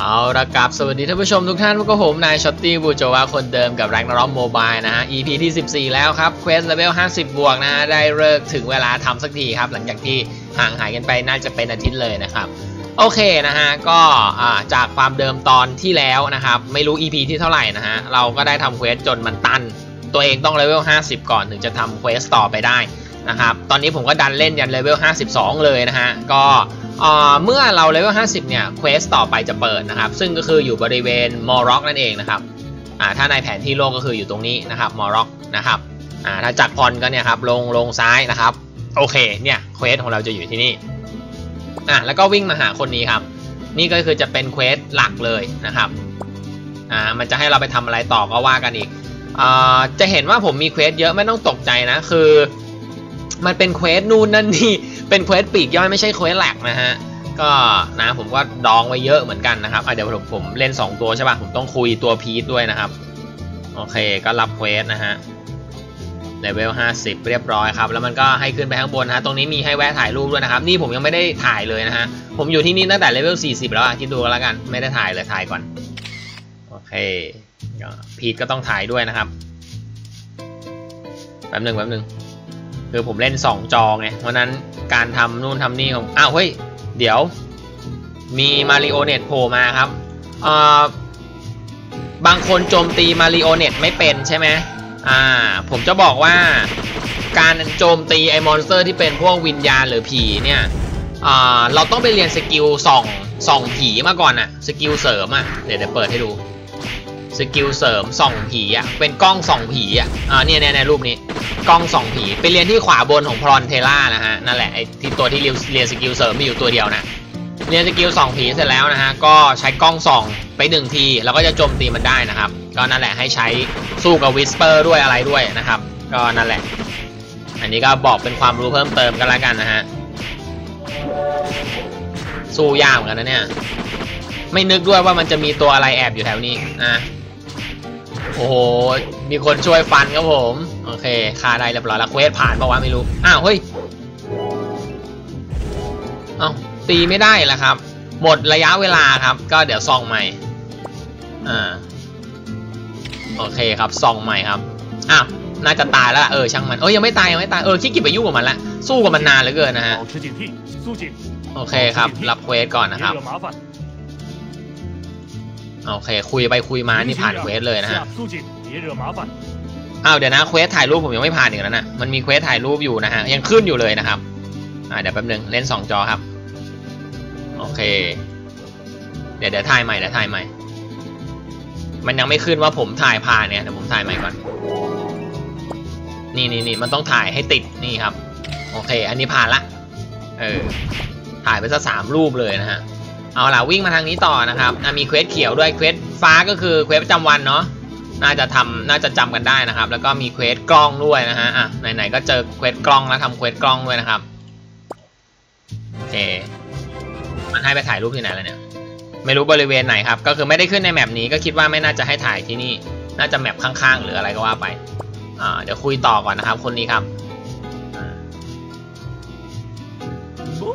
เอาละกับสวัสดีท่านผู้ชมทุกท่านพวกผมนายช็อตตี้บูโจวาคนเดิมกับแรงนรอมโมบายนะฮะ EP ที่ 14 แล้วครับเควสเลเวล50 บวกนะฮะ ได้เลิกถึงเวลาทำสักทีครับ หลังจากที่ห่างหายกันไปน่าจะเป็นอาทิตย์เลยนะครับ โอเคนะฮะ ก็จากความเดิมตอนที่แล้วนะครับ ไม่รู้ EP ที่เท่าไหร่นะฮะ เราก็ได้ทำเควสจนมันตัน ตัวเองต้องเลเวล50 ก่อนถึงจะทำเควสต่อไปได้นะครับตอนนี้ผมก็ดันเล่นยันเลเวล52 เลยนะฮะก็ เมื่อเราเลเวล50 เนี่ย เควสต่อไปจะเปิดนะครับ ซึ่งก็คืออยู่บริเวณมอร็อกนั่นเองนะครับถ้าในแผนที่โลกก็คืออยู่ตรงนี้นะครับมอร็อกนะครับถ้าจากพรก็เนี่ยครับลงลงซ้ายนะครับ โอเค เนี่ยเควสของเราจะอยู่ที่นี่อ่าแล้วก็วิ่งมาหาคนนี้ครับ นี่ก็คือจะเป็นเควสหลักเลยนะครับอ่ามันจะให้เราไปทำอะไรต่อก็ว่ากันอีกอ่าจะเห็นว่าผมมีเควสเยอะไม่ต้องตกใจนะ คือ มันเป็นเควสนู่นนั่นนี่ เป็นเควสปีกย่อยไม่ใช่เควสหลักนะฮะ ก็นะผมก็ดองไว้เยอะเหมือนกันนะครับเดี๋ยวผมผมเล่น 2 ตัวใช่ป่ะ ผมต้องคุยตัวพีทด้วยนะครับ โอเคก็รับเควสนะฮะเลเวล50 เรียบร้อยครับ แล้วมันก็ให้ขึ้นไปข้างบนนะฮะ ตรงนี้มีให้แวะถ่ายรูปด้วยนะครับ นี่ผมยังไม่ได้ถ่ายเลยนะฮะ ผมอยู่ที่นี่ตั้งแต่เลเวล40 แล้วอะคิดดูกันแล้วกัน ไม่ได้ถ่ายเลยถ่ายก่อน โอเค พีทก็ต้องถ่ายด้วยนะครับ แป๊บหนึ่งแป๊บหนึ่ง คือผมเล่น 2 จอไงเพราะนั้นการทำนู่นทำนี่ของอ้าวเฮ้ย เดี๋ยว มีมาริโอเน็ตโผล่มาครับอ่าบางคนโจมตีมาริโอเน็ตไม่เป็นใช่ไหมอ่า ผมจะบอกว่าการโจมตีไอมอนสเตอร์ที่เป็นพวกวิญญาณหรือผีเนี่ยอ่าเราต้องไปเรียนสกิลส่องส่องผีมาก่อนอะสกิลเสริมอะเดี๋ยวเดี๋ยวเปิดให้ดู สกิลเสริมส่องผีอะเป็นกล้องส่องผีอะอ่าเนี่ยในรูปนี้กล้องส่องผีไปเรียนที่ขวาบนของพรอนเทล่านะฮะนั่นแหละไอ้ที่ตัวที่เรียนสกิลเสริมมีอยู่ตัวเดียวนะเรียนสกิลส่องผีเสร็จแล้วนะฮะก็ใช้กล้องส่องไปหนึ่งทีแล้วก็จะโจมตีมันได้นะครับก็นั่นแหละให้ใช้สู้กับวิสเปอร์ด้วยอะไรด้วยนะครับก็นั่นแหละ อันนี้ก็บอกเป็นความรู้เพิ่มเติมกันแล้วกันนะฮะสู้ยากเหมือนกันนะเนี่ยไม่นึกด้วยว่ามันจะมีตัวอะไรแอบอยู่แถวนี้นะ โอ้โห มีคนช่วยฟันครับผม โอเคฆ่าได้เรียบร้อยแล้วเควสผ่านปะวะไม่รู้ อ้าวเฮ้ย เอ้าตีไม่ได้แล้วครับ หมดระยะเวลาครับ ก็เดี๋ยวส่องใหม่ อ่า โอเคครับส่องใหม่ครับ อ้าว น่าจะตายแล้วเออช่างมันเออยังไม่ตายยังไม่ตาย เออขี้เกียจไปยุ่งกับมันละ สู้กับมันนานเหลือเกินนะฮะ โอเคครับ รับเควสก่อนนะครับ โอเค คุยไปคุยมานี่ผ่านเควสเลยนะฮะอ้าวเดี๋ยวนะเควสถ่ายรูปผมยังไม่ผ่านอีกแล้วนะมันมีเควสถ่ายรูปอยู่นะฮะยังขึ้นอยู่เลยนะครับอ่าเดี๋ยวแป๊บนึงเล่น2จอครับโอเค เดี๋ยวเดี๋ยวถ่ายใหม่เดี๋ยวถ่ายใหม่ มันยังไม่ขึ้นว่าผมถ่ายผ่านเนี่ยเดี๋ยวผมถ่ายใหม่ก่อนนี่นี่นี่มันต้องถ่ายให้ติดนี่ครับ โอเค อันนี้ผ่านละเออถ่ายไปสักสามรูปเลยนะฮะ เอาล่ะวิ่งมาทางนี้ต่อนะครับมีเควสเขียวด้วยเควสฟ้าก็คือเควสประจำวันเนาะน่าจะทำน่าจะจำกันได้นะครับ แล้วก็มีเควสกล้องด้วยนะฮะอะไหนๆก็เจอเควสกล้องแล้วทำเควสกล้องด้วยนะครับโอเคมันให้ไปถ่ายรูปที่ไหนแล้วเนี่ยไม่รู้บริเวณไหนครับ ก็คือไม่ได้ขึ้นในแมปนี้ก็คิดว่าไม่น่าจะให้ถ่ายที่นี่ น่าจะแมปข้างๆ หรืออะไรก็ว่าไปอ่าเดี๋ยวคุยต่อก่อนนะครับ คนนี้ครับ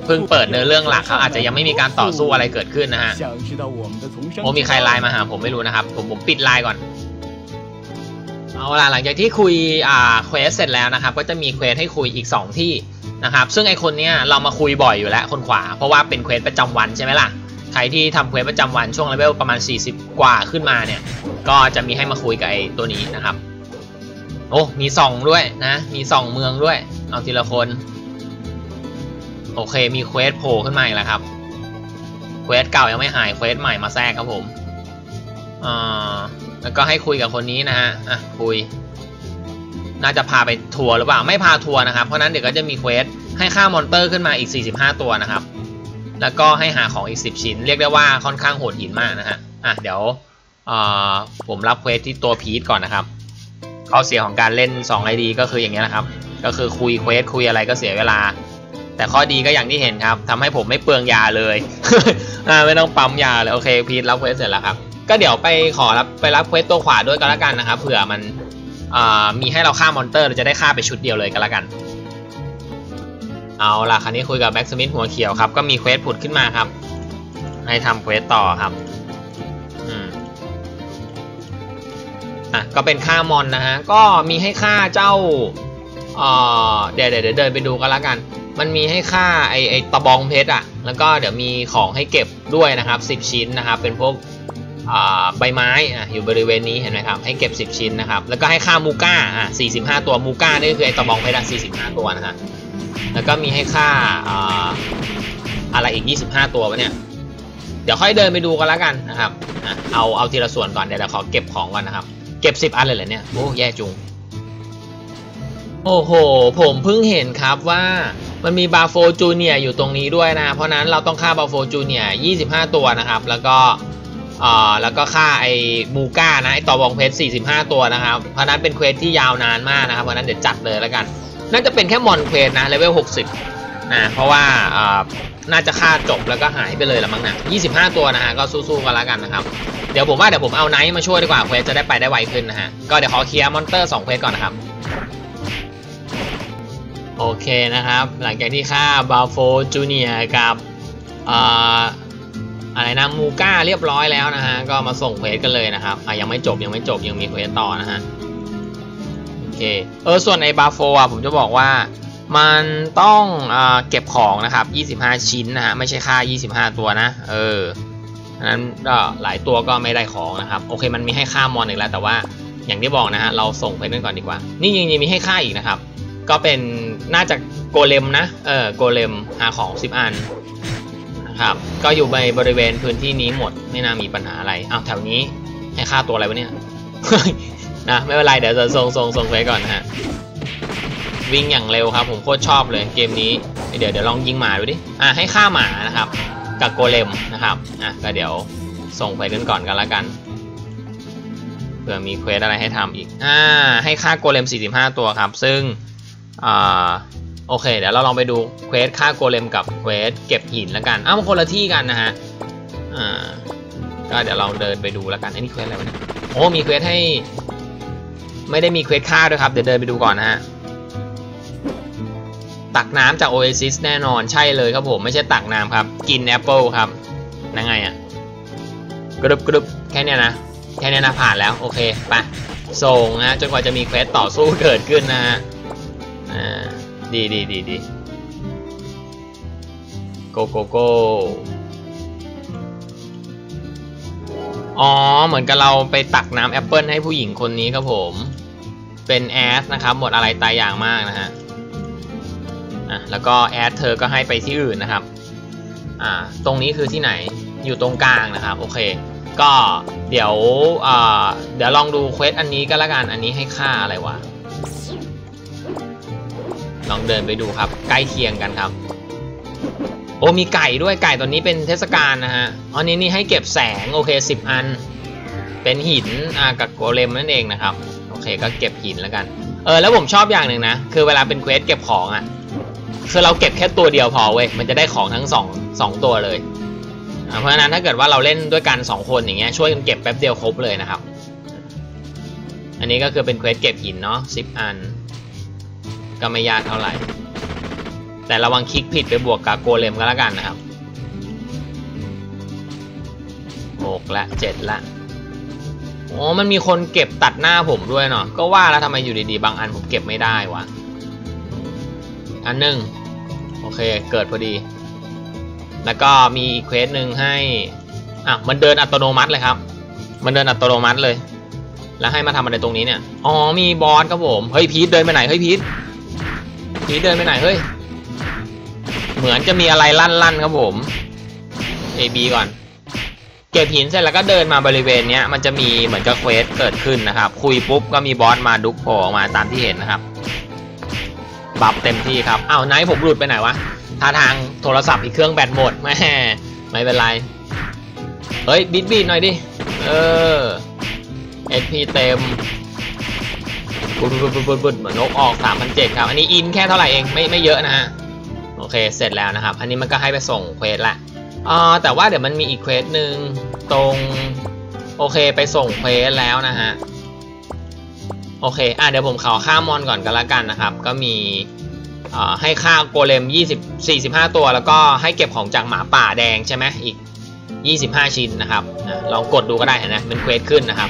เพิ่งเปิดเนื้อเรื่องหลักเขาอาจจะยังไม่มีการต่อสู้อะไรเกิดขึ้นนะฮะโอ้มีใครไลน์มาหาผมไม่รู้นะครับ ผมผมปิดไลน์ก่อนเอาล่ะหลังจากที่คุยอ่าเควสเสร็จแล้วนะครับ ก็จะมีเควสให้คุยอีก 2 ที่นะครับ ซึ่งไอคนเนี้ยเรามาคุยบ่อยอยู่แล้วคนขวา เพราะว่าเป็นเควสประจำวันใช่ไหมล่ะใครที่ทำเควสประจำวันช่วงเลเวลประมาณ 40 กว่าขึ้นมาเนี่ย ก็จะมีให้มาคุยกับไอตัวนี้นะครับ โอ้มีส่องด้วยนะ มีส่องเมืองด้วย เอาทีละคน โอเคมีเควสโผล่ขึ้นมาอีกแล้วครับเควสเก่ายังไม่หายเควสใหม่มาแทรกครับผมอ่าแล้วก็ให้คุยกับคนนี้นะฮะอะคุย น่าจะพาไปทัวร์หรือเปล่าไม่พาทัวร์นะครับเพราะนั้นเดี๋ยวก็จะมีเควสให้ฆ่ามอนเตอร์ขึ้นมาอีก 45 ตัวนะครับ แล้วก็ให้หาของอีก 10 ชิ้น เรียกได้ว่าค่อนข้างโหดหินมากนะฮะอะเดี๋ยวผมรับเควสที่ตัวพีทก่อนนะครับข้อเสียของการเล่น2 ID ก็คืออย่างเงี้ยนะครับ ก็คือคุยเควสคุยอะไรก็เสียเวลา แต่ข้อดีก็อย่างที่เห็นครับ ทำให้ผมไม่เปลืองยาเลย ไม่ต้องปั๊มยาเลยโอเคพีทรับเควสเสร็จแล้วครับ ก็เดี๋ยวไปขอรับไปรับเควสตัวขวาด้วยก็แล้วกันนะครับเผื่อมันมีให้เราฆ่ามอนเตอร์เราจะได้ฆ่าไปชุดเดียวเลยก็แล้วกัน เอาล่ะคราวนี้คุยกับแบ็กสมิธหัวเขียวครับก็มีเควสผุดขึ้นมาครับ ให้ทำเควสต่อครับอะก็เป็นฆ่ามอนนะฮะก็มีให้ฆ่าเจ้าเดี๋ยวเดี๋ยวเดินไปดูก็แล้วกัน มันมีให้ค่าไอไอตะบองเพชรอะ แล้วก็เดี๋ยวมีของให้เก็บด้วยนะครับ 10 ชิ้นนะครับ เป็นพวกใบไม้อะอยู่บริเวณนี้เห็นไหมครับ ให้เก็บ 10 ชิ้นนะครับ แล้วก็ให้ค่ามูก้าอะ45 ตัวมูก้านี่คือไอตะบองเพชรอะ45 ตัวนะฮะ แล้วก็มีให้ค่าอะไรอีก 25 ตัววะเนี่ย เดี๋ยวค่อยเดินไปดูกันแล้วกันนะครับ เอาเอาทีละส่วนก่อนเดี๋ยวเราขอเก็บของก่อนนะครับ เก็บ 10 อันเลยเหรอเนี่ย โอ้แย่จุง โอ้โห ผมเพิ่งเห็นครับว่า มันมีบาโฟจูเนียอยู่ตรงนี้ด้วยนะ เพราะนั้นเราต้องค่าบาโฟจูเนีย25 ตัวนะครับ แล้วก็อ่าแล้วก็ค่าไอ้มูก้านะไอ้ต่อวองเพชร 45 ตัวนะครับ เพราะนั้นเป็นเควสที่ยาวนานมากนะครับ เพราะนั้นเดี๋ยวจัดเลยแล้วกัน น่าจะเป็นแค่มอนเควสนะเลเวล 60 นะ เพราะว่าอ่าน่าจะฆ่าจบแล้วก็หายไปเลยละมั้งนะ25 ตัวนะฮะ ก็สู้ๆกันแล้วกันนะครับ เดี๋ยวผมว่าเดี๋ยวผมเอาไนท์มาช่วยดีกว่าเควสจะได้ไปได้ไวขึ้นนะฮะ ก็เดี๋ยวขอเคลียร์มอนเตอร์2เควสก่อนนะครับ โอเคนะครับ หลังจากที่ฆ่าบาโฟจูเนียกับอะไรนะมูก้าเรียบร้อยแล้วนะฮะ ก็มาส่งเควสกันเลยนะครับอะยังไม่จบยังไม่จบยังมีเควสต่อนะฮะ โอเค เออ ส่วนในบาโฟอะผมจะบอกว่ามันต้องอเก็บของนะครับ 25 ชิ้นนะฮะ ไม่ใช่ค่า 25 ตัวนะ เออนั้นก็หลายตัวก็ไม่ได้ของนะครับ โอเคมันมีให้ค่ามอนอีกแล้ว แต่ว่าอย่างที่บอกนะฮะ เราส่งไปกันก่อนดีกว่า นี่ยังมีให้ค่าอีกนะครับ ก็เป็น น่าจะโกเลมนะ เออโกเลมหาของ 10 อันนะครับ ก็อยู่ในบริเวณพื้นที่นี้หมด ไม่น่ามีปัญหาอะไร อ้าวแถวนี้ให้ค่าตัวอะไรวะเนี่ย นะไม่เป็นไรเดี๋ยวจะส่งส่งส่งไปก่อนฮะ วิ่งอย่างเร็วครับ ผมโคตรชอบเลยเกมนี้ เดี๋ยวเดี๋ยวลองยิงหมาดูดิ อะให้ฆ่าหมานะครับ กับโกเลมนะครับ อะก็เดี๋ยวส่งไปกันก่อนกันละกันเผื่อมีเควสอะไรให้ทำอีก อ่า ให้ฆ่าโกเลม 45 ตัวครับ ซึ่ง อ่าโอเค เดี๋ยวเราลองไปดูเควสฆ่าโกเลมกับเควสเก็บหินแล้วกันอ้าวมันคนละที่กันนะฮะอ่าก็เดี๋ยวลองเดินไปดูแล้วกันไอ้นี่เควสอะไรวะเนี่ยโอ้มีเควสให้ ไม่ได้มีเควสฆ่าด้วยครับเดี๋ยวเดินไปดูก่อนนะฮะตักน้ำจากโอเอซิสแน่นอนใช่เลยครับผมไม่ใช่ตักน้ำครับ กินแอปเปิลครับนั่งไงอะ่ะกรุบกรุบแค่นี้นะแค่นี้นะผ่านแล้วโอเคไปส่งนะจนกว่าจะมีเควสต่อสู้เกิดขึ้นนะฮะ อ่าดีดีดีดีโกโกโกอ๋อ เหมือนกับเราไปตักน้ำแอปเปิลให้ผู้หญิงคนนี้ครับผม เป็นแอสนะครับ หมดอะไรตายอย่างมากนะฮะ อะ แล้วก็แอดเธอก็ให้ไปที่อื่นนะครับ อ่า ตรงนี้คือที่ไหน อยู่ตรงกลางนะครับ โอเค ก็เดี๋ยว อ่า เดี๋ยวลองดูเควสอันนี้ก็แล้วกัน อันนี้ให้ค่าอะไรวะ ลองเดินไปดูครับ ใกล้เคียงกันครับ โอ้มีไก่ด้วยไก่ตัวนี้เป็นเทศกาลนะฮะอันนี้นี่ให้เก็บแสงโอเค10อัน เป็นหินอากับโกเลมนั่นเองนะครับโอเคก็เก็บหินแล้วกันเออแล้วผมชอบอย่างหนึ่งนะคือเวลาเป็นเควสเก็บของอะ่ะคือเราเก็บแค่ตัวเดียวพอเว้ยมันจะได้ของทั้ง2 2ตัวเลยเพราะฉะนั้นถ้าเกิดว่าเราเล่นด้วยกัน 2 คนอย่างเงี้ยช่วยกันเก็บแป๊บเดียวครบเลยนะครับ อันนี้ก็คือเป็นเควสเก็บหินเนาะ10 อัน ก็ไม่ยากเท่าไหร่ แต่ระวังคลิกผิดไปบวกกับโกเลมก็แล้วกันนะครับ6ละ7ละอ๋อมันมีคนเก็บตัดหน้าผมด้วยเนาะก็ว่าแล้วทำไมอยู่ดีๆ บางอันผมเก็บไม่ได้วะอันหนึ่งโอเคเกิดพอดี แล้วก็มีเควสหนึ่งให้อะมันเดินอัตโนมัติเลยครับ มันเดินอัตโนมัติเลย แล้วให้มาทำอะไรตรงนี้เนี่ย อ๋อ มีบอสครับผม เฮ้ยพีทเดินไปไหน เฮ้ยพีท พีทเดินไปไหนเฮ้ย เหมือนจะมีอะไรลั่นๆครับผม A B ก่อน เก็บหินเสร็จแล้วก็เดินมาบริเวณเนี้ย มันจะมีเหมือนกับเควสเกิดขึ้นนะครับ คุยปุ๊บก็มีบอสมาดุกโผล่ออกมาตามที่เห็นนะครับ บัฟเต็มที่ครับ อ้าวไนท์ผมหลุดไปไหนวะท่าทางโทรศัพท์อีกเครื่องแบตหมดแม่ไม่เป็นไร เฮ้ยบิดบิดหน่อยดิ เออเอพีเต็ม บุดบุดบุดบุดบุดเหมือนนกออก3,007ครับ อันนี้อินแค่เท่าไหร่เองไม่ไม่เยอะนะฮะ โอเคเสร็จแล้วนะครับ อันนี้มันก็ให้ไปส่งเควสละอ่าแต่ว่าเดี๋ยวมันมีอีกเควสหนึ่งตรง โอเคไปส่งเควสแล้วนะฮะ โอเค อะเดี๋ยวผมขอค่ามอนก่อนกันละกันนะครับ ก็มีให้ค่าโกเลม20 45 ตัว แล้วก็ให้เก็บของจากหมาป่าแดงใช่ไหมอีก 25 ชิ้นนะครับลองกดดูก็ได้นะเป็นเควสขึ้นนะครับ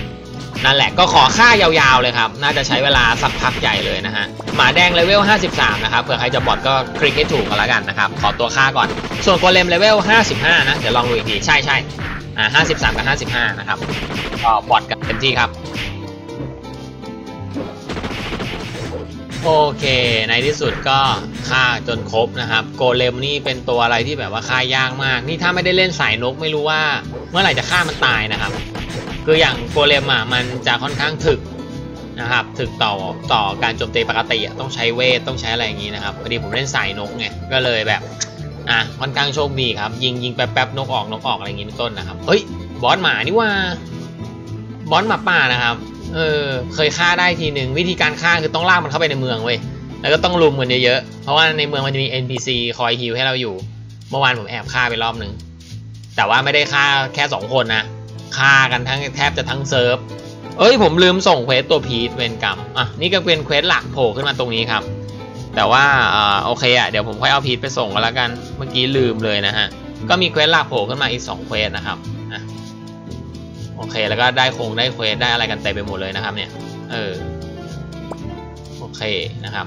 นั่นแหละก็ขอค่ายาวๆเลยครับ น่าจะใช้เวลาสักพักใหญ่เลยนะฮะ หมาแดงเลเวล 53 นะครับ เผื่อใครจะบอดก็คลิกให้ถูกกันแล้วกันนะครับ ขอตัวค่าก่อน ส่วนโกเลมเลเวล 55 นะ เดี๋ยวลองดูอีกที ใช่ใช่อ่า53 กับ 55 นะครับ ก็บอดกันเต็มที่ครับ โอเค ในที่สุดก็ฆ่าจนครบนะครับ โกเลมนี่เป็นตัวอะไรที่แบบว่าฆ่ายากมาก นี่ถ้าไม่ได้เล่นสายนกไม่รู้ว่า เมื่อไหร่จะฆ่ามันตายนะครับ คืออย่างโกเลมอะมันจะค่อนข้างถึกนะครับถึกต่อต่อการโจมตีปกติต้องใช้เวทต้องใช้อะไรอย่างนี้นะครับพอดีผมเล่นสายนกไงก็เลยแบบอะค่อนข้างโชคดีครับ ยิงยิงแป๊บแป๊บนกออกนกออกอะไรอย่างนี้เป็นต้นนะครับเฮ้ยบอสหมานี่ว่าบอสหมาป่านะครับเออเคยฆ่าได้ทีหนึ่งวิธีการฆ่าคือต้องลากมันเข้าไปในเมืองเว้ยแล้วก็ต้องลุมกันเยอะๆเพราะว่าในเมืองมันจะมี NPC คอยฮิลให้เราอยู่ เมื่อวานผมแอบฆ่าไปรอบหนึ่งแต่ว่าไม่ได้ฆ่าแค่สองคนนะ ฆ่ากันทั้งแทบจะทั้งเซิร์ฟ เอ้ยผมลืมส่งเควสตัวพีทเวนกรรม อะนี่ก็เป็นเควสหลักโผล่ขึ้นมาตรงนี้ครับ แต่ว่าอ่าโอเคอะเดี๋ยวผมค่อยเอาพีทไปส่งก็แล้วกัน เมื่อกี้ลืมเลยนะฮะ ก็มีเควสหลักโผล่ขึ้นมาอีก2เควสนะครับอะโอเคแล้วก็ได้คงได้เควสได้อะไรกันเต็มไปหมดเลยนะครับเนี่ย เออโอเคนะครับ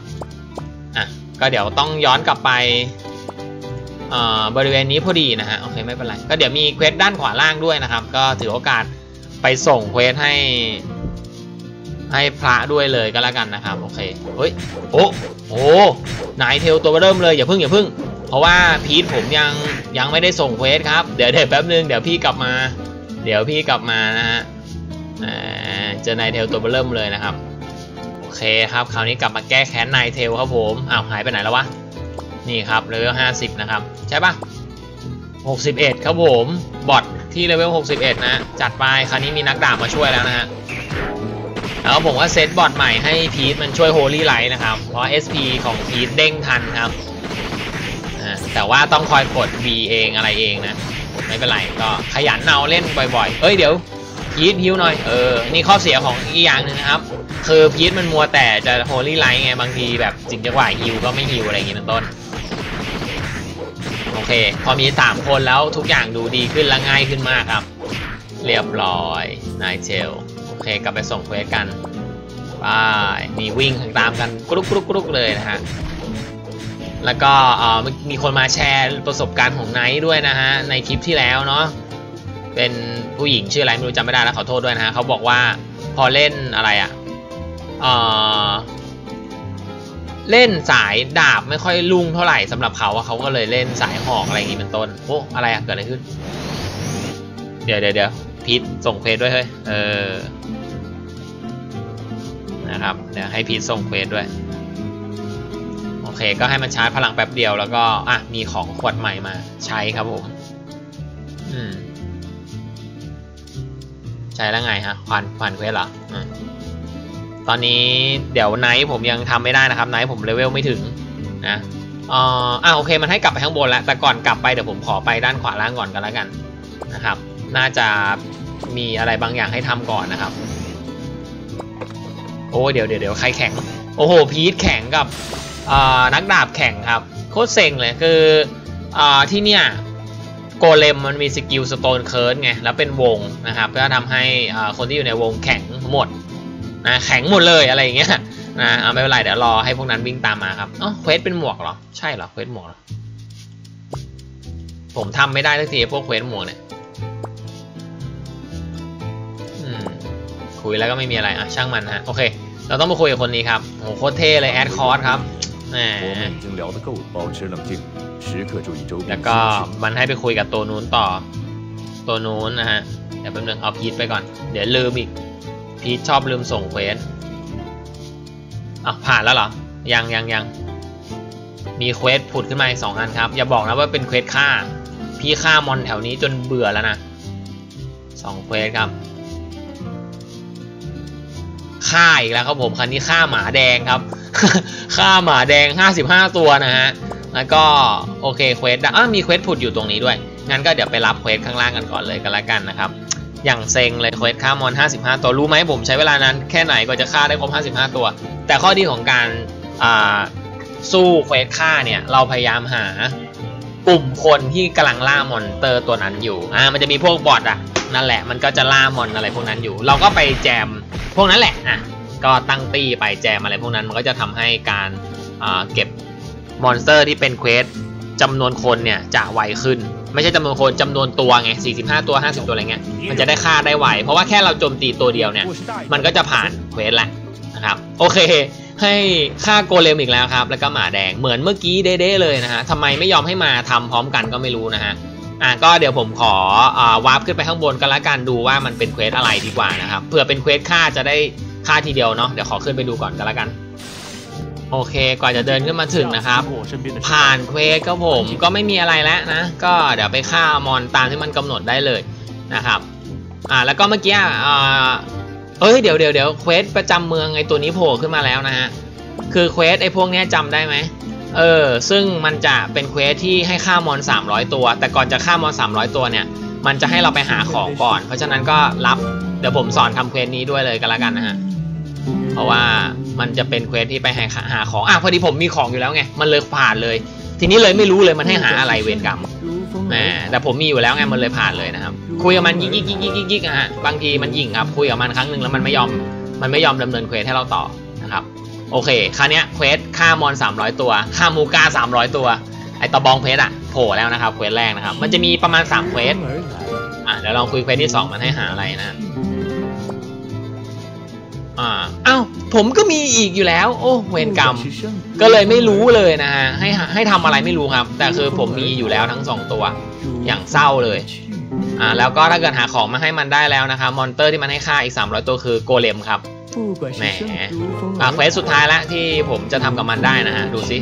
อะก็เดี๋ยวต้องย้อนกลับไป บริเวณนี้พอดีนะฮะโอเคไม่เป็นไรก็เดี๋ยวมีเควสด้านขวาล่างด้วยนะครับ ก็ถือโอกาสไปส่งเควสให้ ให้พระด้วยเลยก็แล้วกันนะครับโอเคเฮ้ยโอ้โอ้นายเทลตัวเริ่มเลยอย่าพึ่งอย่าพึ่ง เพราะว่าพีทผมยังยังไม่ได้ส่งเควสครับเดี๋ยวเดี๋ยวแป๊บนึงเดี๋ยวพี่กลับมา เดี๋ยวพี่กลับมานะฮะเจอนายเทลตัวเริ่มเลยนะครับโอเคครับคราวนี้กลับมาแก้แค้นนายเทลครับผมอ้าวหายไปไหนแล้ววะ นี่ครับเลเวล50 นะครับ ใช่ปะ61 ครับผม บอทที่เลเวล61 นะ จัดไป คราวนี้มีนักดาบมาช่วยแล้วนะฮะแล้วผมก็เซตบอทใหม่ให้พีทมันช่วยโฮลี่ไลท์นะครับ เพราะ SP ของพีทเด้งทันครับ แต่ว่าต้องคอยกด V เองอะไรเองนะ ไม่เป็นไร ก็ขยันเอาเล่นบ่อยๆ เอ้ยเดี๋ยวพีทฮิวหน่อย เออ นี่ข้อเสียของอีกอย่างหนึ่งนะครับ คือพีทมันมัวแต่จะโฮลี่ไลท์ไงบางทีแบบจริงจังหวะฮิวก็ไม่ฮิวอะไรอย่างงี้เป็นต้น โอเค พอมี3คนแล้วทุกอย่างดูดีขึ้นและง่ายขึ้นมากครับ เรียบร้อยนายเชลโอเคกลับไปส่งเควสกันไปมีวิ่งตามกันกรุกกรุกกรุกเลยนะฮะแล้วก็มีคนมาแชร์ประสบการณ์ของไนท์ด้วยนะฮะในคลิปที่แล้วเนาะเป็นผู้หญิงชื่ออะไรไม่รู้จำไม่ได้แล้วขอโทษด้วยนะฮะเขาบอกว่าพอเล่นอะไรอะ่ะ เล่นสายดาบไม่ค่อยลุ่งเท่าไหร่สำหรับเขาเขาก็เลยเล่นสายหอกอะไรอย่างนี้เป็นต้นโอ้อะไรอะเกิดอะไรขึ้น เดี๋ยวเดี๋ยวเดี๋ยวพีทส่งเควสด้วยเฮ้ยเออนะครับเดี๋ยวให้พีทส่งเควสด้วยโอเคก็ให้มันชาร์จพลังแป๊บเดียวแล้วก็อะมีของขวดใหม่มาใช้ครับผมอืมใช้แล้วไงฮะผ่านผ่านเควสเหรออืม ตอนนี้เดี๋ยวไนท์ผมยังทำไม่ได้นะครับไนท์ผมเลเวลไม่ถึงนะอ่าอ่าโอเคมันให้กลับไปข้างบนแล้วแต่ก่อนกลับไปเดี๋ยวผมขอไปด้านขวาล่างก่อนกันแล้วกันนะครับ น่าจะมีอะไรบางอย่างให้ทำก่อนนะครับ โอ้เดี๋ยวเดี๋ยวเดี๋ยวใครแข่งโอ้โหพีทแข่งกับนักดาบแข่งครับโคตรเซ็งเลยคืออที่เนี่ยโกเลมมันมีสกิลสโตนเคิร์ดไงแล้วเป็นวงนะครับก็ทำให้คนที่อยู่ในวงแข่งหมด นะแข็งหมดเลยอะไรอย่างเงี้ยนะเอาไม่เป็นไรเดี๋ยวรอให้พวกนั้นวิ่งตามมาครับอ๋อเควสเป็นหมวกเหรอ ใช่เหรอเควสหมวกเหรอผมทำไม่ได้สักทีพวกเควสหมวกเนี่ยคุยแล้วก็ไม่มีอะไรอะช่างมันฮะโอเค เราต้องมาคุยกับคนนี้ครับโหโคตรเท่เลยแอดคอร์สครับแหมแล้วก็มันให้ไปคุยกับตัวนู้นต่อ ตัวนู้นนะฮะเดี๋ยวแป๊บนึงเอาพีทไปก่อน เดี๋ยวลืมอีก พีทชอบลืมส่งเควสอะผ่านแล้วเหรอ ยังยังยังมีเควสผุดขึ้นมาอีกสองอันครับ อย่าบอกนะว่าเป็นเควสฆ่า พี่ฆ่ามอนแถวนี้จนเบื่อแล้วนะสองเควสครับฆ่าอีกแล้วครับผมคันนี้ฆ่าหมาแดงครับฆ่าหมาแดง 55 ตัวนะฮะแล้วก็โอเคเควสอะมีเควสผุดอยู่ตรงนี้ด้วยงั้นก็เดี๋ยวไปรับเควสข้างล่างกันก่อนเลยกันละกันนะครับ อย่างเซ็งเลยเควสฆ่ามอน 55 ตัวรู้ไหมผมใช้เวลานั้นแค่ไหนกว่าจะฆ่าได้ครบ 55 ตัว แต่ข้อดีของการสู้เควสฆ่าเนี่ยเราพยายามหากลุ่มคนที่กำลังล่ามอนเตอร์ตัวนั้นอยู่อ่ามันจะมีพวกบอทอะนั่นแหละมันก็จะล่ามอนอะไรพวกนั้นอยู่ เราก็ไปแจมพวกนั้นแหละอะก็ตั้งตี้ไปแจมอะไรพวกนั้นมันก็จะทำให้การเก็บมอนสเตอร์ที่เป็นเควสจำนวนคนเนี่ยจะไวขึ้น ไม่ใช่จำนวนคนจำนวนตัวไง 45 ตัว 50 ตัวอะไรเงี้ย มันจะได้ค่าได้ไว เพราะว่าแค่เราโจมตีตัวเดียวเนี่ย มันก็จะผ่านเควสแหละนะครับ โอเค ให้ค่าโกเลมอีกแล้วครับ แล้วก็หมาแดง เหมือนเมื่อกี้เด้ๆเลยนะฮะทำไมไม่ยอมให้มาทำพร้อมกันก็ไม่รู้นะฮะ อะก็เดี๋ยวผมขออ่าวาร์ปขึ้นไปข้างบนกันละกันดูว่ามันเป็นเควสอะไรดีกว่านะครับ เผื่อเป็นเควสค่าจะได้ค่าทีเดียวเนาะ เดี๋ยวขอขึ้นไปดูก่อนกันละกัน โอเคก่อนจะเดินขึ้นมาถึงนะครับ ผ่านเควสก็ผมก็ไม่มีอะไรแล้วนะ ก็เดี๋ยวไปฆ่ามอนตามที่มันกำหนดได้เลยนะครับอ่าแล้วก็เมื่อกี้อ่าเอ้ยเดี๋ยวเดี๋ยวเดี๋ยวเควสประจำเมืองไอตัวนี้โผล่ขึ้นมาแล้วนะฮะคือเควสไอพวกเนี้ยจำได้ไหมเออซึ่งมันจะเป็นเควสที่ให้ฆ่ามอน 300 ตัว แต่ก่อนจะฆ่ามอน 300 ตัวเนี่ย มันจะให้เราไปหาของก่อน เพราะฉะนั้นก็รับเดี๋ยวผมสอนทำเควสนี้ด้วยเลยกันละกันนะฮะเพราะว่า มันจะเป็นเควสที่ไปหาหาของอะพอดีผมมีของอยู่แล้วไงมันเลยผ่านเลย ทีนี้เลยไม่รู้เลยมันให้หาอะไรเวรกรรมแหมแต่ผมมีอยู่แล้วไงมันเลยผ่านเลยนะครับ คุยกับมันยิกยิกยิกยิกยิกยิกอะฮะบางทีมันยิงครับคุยกับมันครั้งหนึ่งแล้วมันไม่ยอมมันไม่ยอมดำเนินเควสให้เราต่อนะครับโอเคคราวเนี้ยเควสฆ่ามอน 300 ตัวฆ่ามูก้า300 ตัวไอตะบองเพชรอะโผล่แล้วนะครับเควสแรกนะครับ มันจะมีประมาณ3เควสอะเดี๋ยวลองคุยเควสที่ 2 มันให้หาอะไรนะ อ่าอ้าวผมก็มีอีกอยู่แล้ว โอ้เวรกรรม ก็เลยไม่รู้เลยนะฮะให้ให้ทำอะไรไม่รู้ครับ แต่คือผมมีอยู่แล้วทั้งสองตัว อย่างเศร้าเลยอ่าแล้วก็ถ้าเกิดหาของมาให้มันได้แล้วนะครับมอนเตอร์ที่มันให้ค่าอีก 300 ตัวคือโกเลมครับแหมอ่าเควสสุดท้ายละที่ผมจะทำกับมันได้นะฮะดูสิ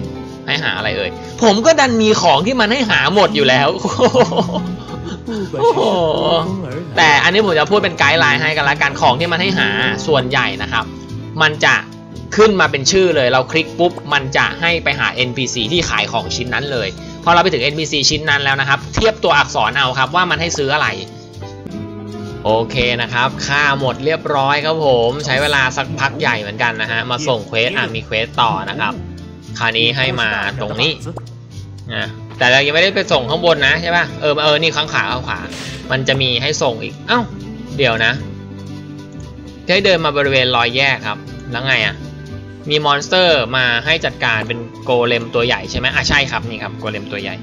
ให้หาอะไรเอ่ยผมก็ดันมีของที่มันให้หาหมดอยู่แล้ว โอ้โหแต่อันนี้ผมจะพูดเป็นไกด์ไลน์ให้กันละกันของที่มันให้หาส่วนใหญ่นะครับ มันจะขึ้นมาเป็นชื่อเลย เราคลิกปุ๊บ มันจะให้ไปหา NPC ที่ขายของชิ้นนั้นเลยพอเราไปถึง NPC ชิ้นนั้นแล้วนะครับ เทียบตัวอักษรเอาครับว่ามันให้ซื้ออะไร โอเคนะครับ ค่าหมดเรียบร้อยครับผม ใช้เวลาสักพักใหญ่เหมือนกันนะฮะ มาส่งเควสอะมีเควสต่อนะครับ คราวนี้ให้มาตรงนี้นะ แต่เรายังไม่ได้ไปส่งข้างบนนะใช่ป่ะเออเออนี่ข้างขาข้างขวามันจะมีให้ส่งอีกเอ้าเดี๋ยวนะให้เดินมาบริเวณรอยแยกครับ แล้วไงอะมีมอนสเตอร์มาให้จัดการเป็นโกเลมตัวใหญ่ใช่ไหมอะใช่ครับนี่ครับโกเลมตัวใหญ่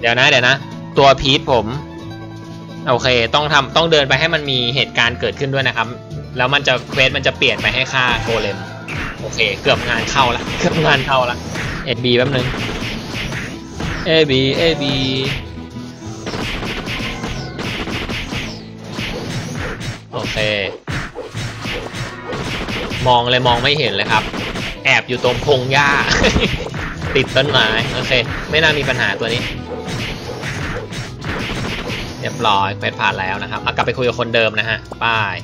เดี๋ยวนะเดี๋ยวนะ ตัวพีทผมโอเคต้องทำต้องเดินไปให้มันมีเหตุการณ์เกิดขึ้นด้วยนะครับ แล้วมันจะเควสมันจะเปลี่ยนไปให้ค่าโกเลมโอเค เกือบงานเข้าละเกือบงานเข้าละเอ็ดบีแป๊บนึง A B A B โอเค มองเลยมองไม่เห็นเลยครับ แอบอยู่ตรงพงหญ้า ติดต้นไม้โอเค ไม่น่ามีปัญหาตัวนี้ เรียบร้อยเควสผ่านแล้วนะครับเอากลับไปคุยกับคนเดิมนะฮะ ป้าย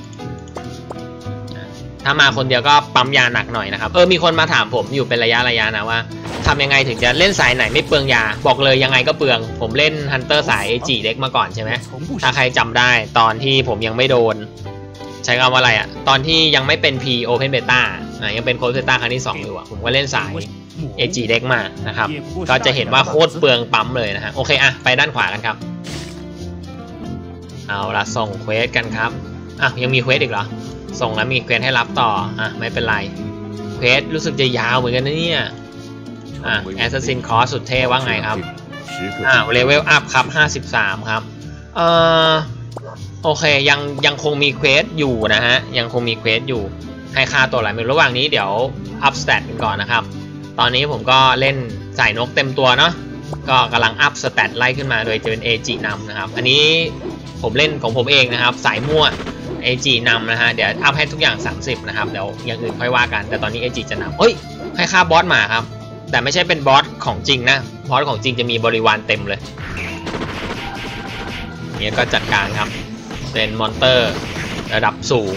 ถ้ามาคนเดียวก็ปั๊มยาหนักหน่อยนะครับ เออมีคนมาถามผมอยู่เป็นระยะระยะนะว่าทำยังไงถึงจะเล่นสายไหนไม่เปลืองยา บอกเลยยังไงก็เปลือง ผมเล่นฮันเตอร์สายจีเล็กมาก่อนใช่ไหมถ้าใครจำได้ตอนที่ผมยังไม่โดน ใช้คำว่าอะไรอะตอนที่ยังไม่เป็น P Open Beta อะยังเป็น Closed Beta ครั้งที่ 2 อยู่อะผมก็เล่นสาย AG เล็กมานะครับ ก็จะเห็นว่าโคตรเปลืองปั๊มเลยนะฮะ โอเคอะไปด้านขวากันครับ เอาละส่งเควสกันครับอะยังมีเควสอีกเหรอ ส่งแล้วมีเควสให้รับต่อ อะ ไม่เป็นไร เควสรู้สึกจะยาวเหมือนกันนะเนี่ย อะ Assassin Cross สุดเท่ว่าไงครับ อ่าเลเวลอัพครับ 53 ครับ เอ่อ โอเค ยังยังคงมีเควสอยู่นะฮะ ยังคงมีเควสอยู่ ให้ค่าตัวอะไรไม่รู้ระหว่างนี้เดี๋ยวอัพสเตตกันก่อนนะครับ ตอนนี้ผมก็เล่นใส่นกเต็มตัวเนาะ ก็กำลังอัพสเตตไล่ขึ้นมาโดยจะเป็น AG นำนะครับ อันนี้ผมเล่นของผมเองนะครับ สายมั่ว AG นำนะฮะ เดี๋ยวอัพให้ทุกอย่าง 30 นะครับ เดี๋ยวอย่างอื่นค่อยว่ากัน แต่ตอนนี้ AG จะนำเฮ้ย ให้ค่าบอสมาครับ แต่ไม่ใช่เป็นบอสของจริงนะ บอสของจริงจะมีบริวารเต็มเลยเนี่ยก็จัดการครับ เป็นมอนเตอร์ระดับสูง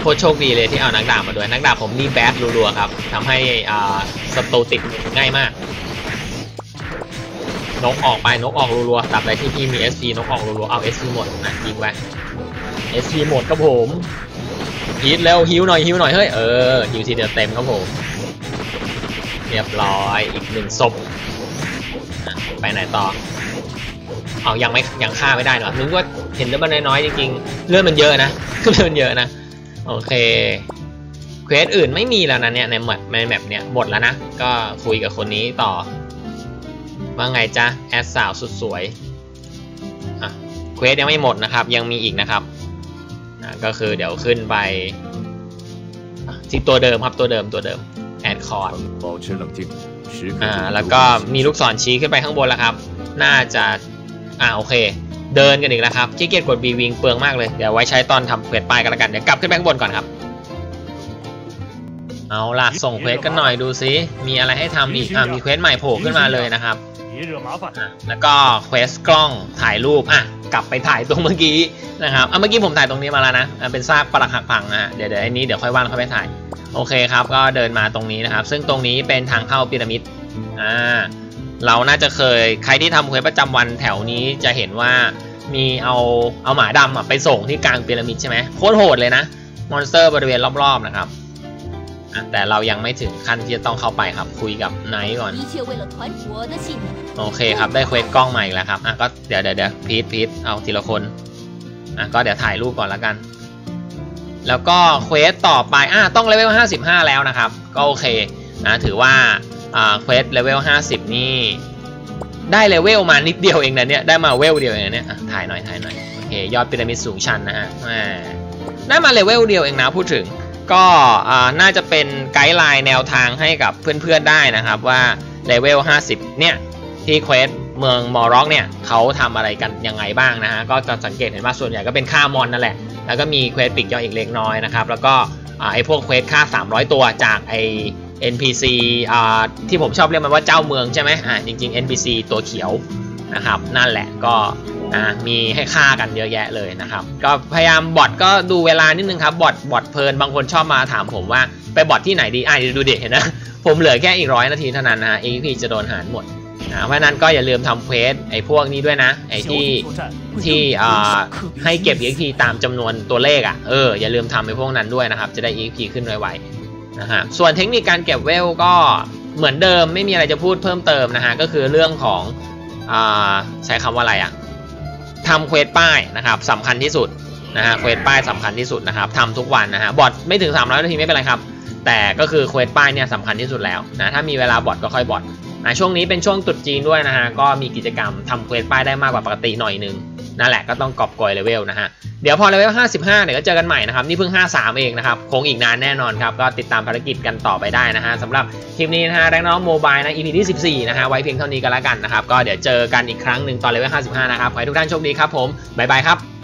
โคตรโชคดีเลยที่เอานักดาบมาด้วย นักดาบผมนี่แบดรัวๆครับทำให้อ่าสตูติดง่ายมาก นกออกไปนกออกรัวๆตับใดที่พี่มี SP นกออกรัวๆเอา SP หมดนะยิงไว้ SP หมดครับผมฮีทแล้วฮิวหน่อยฮิวหน่อยเฮ้ยเออฮิวทีเดียวเต็มครับผมเรียบร้อยอีกหนึ่งศพไปไหนต่อเอายังไม่ยังฆ่าไม่ได้หรอนึกว่าเห็นเลือดมันน้อยๆจริงๆเลือดมันเยอะนะเลือดมันเยอะนะโอเคเควสอื่นไม่มีแล้วนะเนี่ยในแมปในแมปเนี่ยหมดแล้วนะก็คุยกับคนนี้ต่อ ว่าไงจ๊ะแอดสาวสุดสวยอะเควสยังไม่หมดนะครับ ยังมีอีกนะครับนะก็คือเดี๋ยวขึ้นไปที่ตัวเดิมครับตัวเดิมตัวเดิมแอดคอร์ดอ่าแล้วก็มีลูกศรชี้ขึ้นไปข้างบนแล้วครับ น่าจะอ่าโอเค เดินกันอีกแล้วครับขี้เกียจกดบีวิงเปลืองมากเลยเดี๋ยวไว้ใช้ตอนทำเควสปลายกันละกันเดี๋ยวกลับขึ้นไปข้างบนก่อนครับเอาล่ะส่งเควสกันหน่อยดูซิมีอะไรให้ทำอีกอ่ามีเควสใหม่โผล่ขึ้นมาเลยนะครับ ที่เรือมาฝันแล้วก็เควสกล้องถ่ายรูปอะกลับไปถ่ายตรงเมื่อกี้นะครับอะเมื่อกี้ผมถ่ายตรงนี้มาแล้วนะอะเป็นซากปรักหักพังอะเดี๋ยวเดี๋ยวอันนี้เดี๋ยวค่อยว่างค่อยไปถ่ายโอเคครับก็เดินมาตรงนี้นะครับ ซึ่งตรงนี้เป็นทางเข้าพีระมิดอ่าเราน่าจะเคยใครที่ทำเควสประจำวันแถวนี้จะเห็นว่ามีเอาเอาหมาดำไปส่งที่กลางพีระมิดใช่ไหมโคตรโหดเลยนะมอนสเตอร์บริเวณรอบๆนะครับ แต่เรายังไม่ถึงขั้นที่จะต้องเข้าไปครับคุยกับไนท์ก่อน โอเคครับได้เควสกล้องใหม่แล้วครับอะก็เดี๋ยวเดี๋ยวพีทพีทเอาทีละคนอะก็เดี๋ยวถ่ายรูปก่อนละกัน แล้วก็เควสต่อไปอะต้องเลเวล55 แล้วนะครับ ก็โอเคนะถือว่าอ่าเควสเลเวล50 นี่ ได้เลเวลมานิดเดียวเองนะเนี่ยได้มาเวลเดียวเองเนี่ยถ่ายหน่อยถ่ายหน่อยโอเคยอดพีระมิดสูงชันนะฮะได้มาเลเวลเดียวเองนะพูดถึง ก็น่าจะเป็นไกด์ไลน์แนวทางให้กับเพื่อนๆได้นะครับว่าเลเวล 50 เนี่ย ที่เควสเมืองมอร็อกเนี่ยเขาทำอะไรกันยังไงบ้างนะฮะ ก็จะสังเกตเห็นว่าส่วนใหญ่ก็เป็นค่ามอนนั่นแหละ แล้วก็มีเควสปิกย่อยอีกเล็กน้อยนะครับ แล้วก็ไอพวกเควสค่า 300 ตัวจากไอ NPC อ่าที่ผมชอบเรียกมันว่าเจ้าเมืองใช่ไหมอ่าจริงๆ NPC ตัวเขียวนะครับ นั่นแหละก็ อ่มีให้ฆ่ากันเยอะแยะเลยนะครับก็พยายามบอทก็ดูเวลานิดนึงครับบอทบอทเพลินบางคนชอบมาถามผมว่าไปบอทที่ไหนดีอ่าดูเด็กเห็นนะผมเหลือแค่อีกร้อยนาทีเท่านั้นนะ AEP จะโดนหารหมดนะเพราะนั้นก็อย่าลืมทำเควสไอ้พวกนี้ด้วยนะ ไอ้ที่ที่ให้เก็บ EXP ตามจำนวนตัวเลขอะเอออย่าลืมทำไอ้พวกนั้นด้วยนะครับ จะได้ EXP ขึ้นไวๆนะฮะส่วนเทคนิคการเก็บเวลก็เหมือนเดิมไม่มีอะไรจะพูดเพิ่มเติมนะฮะก็คือเรื่องของใช้คำว่าอะไรอะ ทำเควสป้ายนะครับสำคัญที่สุดนะฮะเควสป้ายสำคัญที่สุดนะครับทำทุกวันนะฮะบอทไม่ถึง 300 นาทีไม่เป็นไรครับ แต่ก็คือเควสป้ายเนี่ยสำคัญที่สุดแล้วนะถ้ามีเวลาบอทก็ค่อยบอทนะช่วงนี้เป็นช่วงตรุษจีนด้วยนะฮะก็มีกิจกรรมทำเควสป้ายได้มากกว่าปกติหน่อยนึง นั่นแหละก็ต้องกอบกอยเลเวลนะฮะ เดี๋ยวพอเลเวล 55 เดี๋ยวก็เจอกันใหม่นะครับ นี่เพิ่ง 53 เองนะครับ คงอีกนานแน่นอนครับ ก็ติดตามภารกิจกันต่อไปได้นะฮะสำหรับคลิปนี้นะฮะแรงน้องโมบายนะ EP ที่ 14 นะฮะ ไว้เพียงเท่านี้ก็แล้วกันนะครับ ก็เดี๋ยวเจอกันอีกครั้งหนึ่งตอนเลเวล 55 นะครับ ขอให้ทุกท่านโชคดีครับผมบ๊ายบายครับ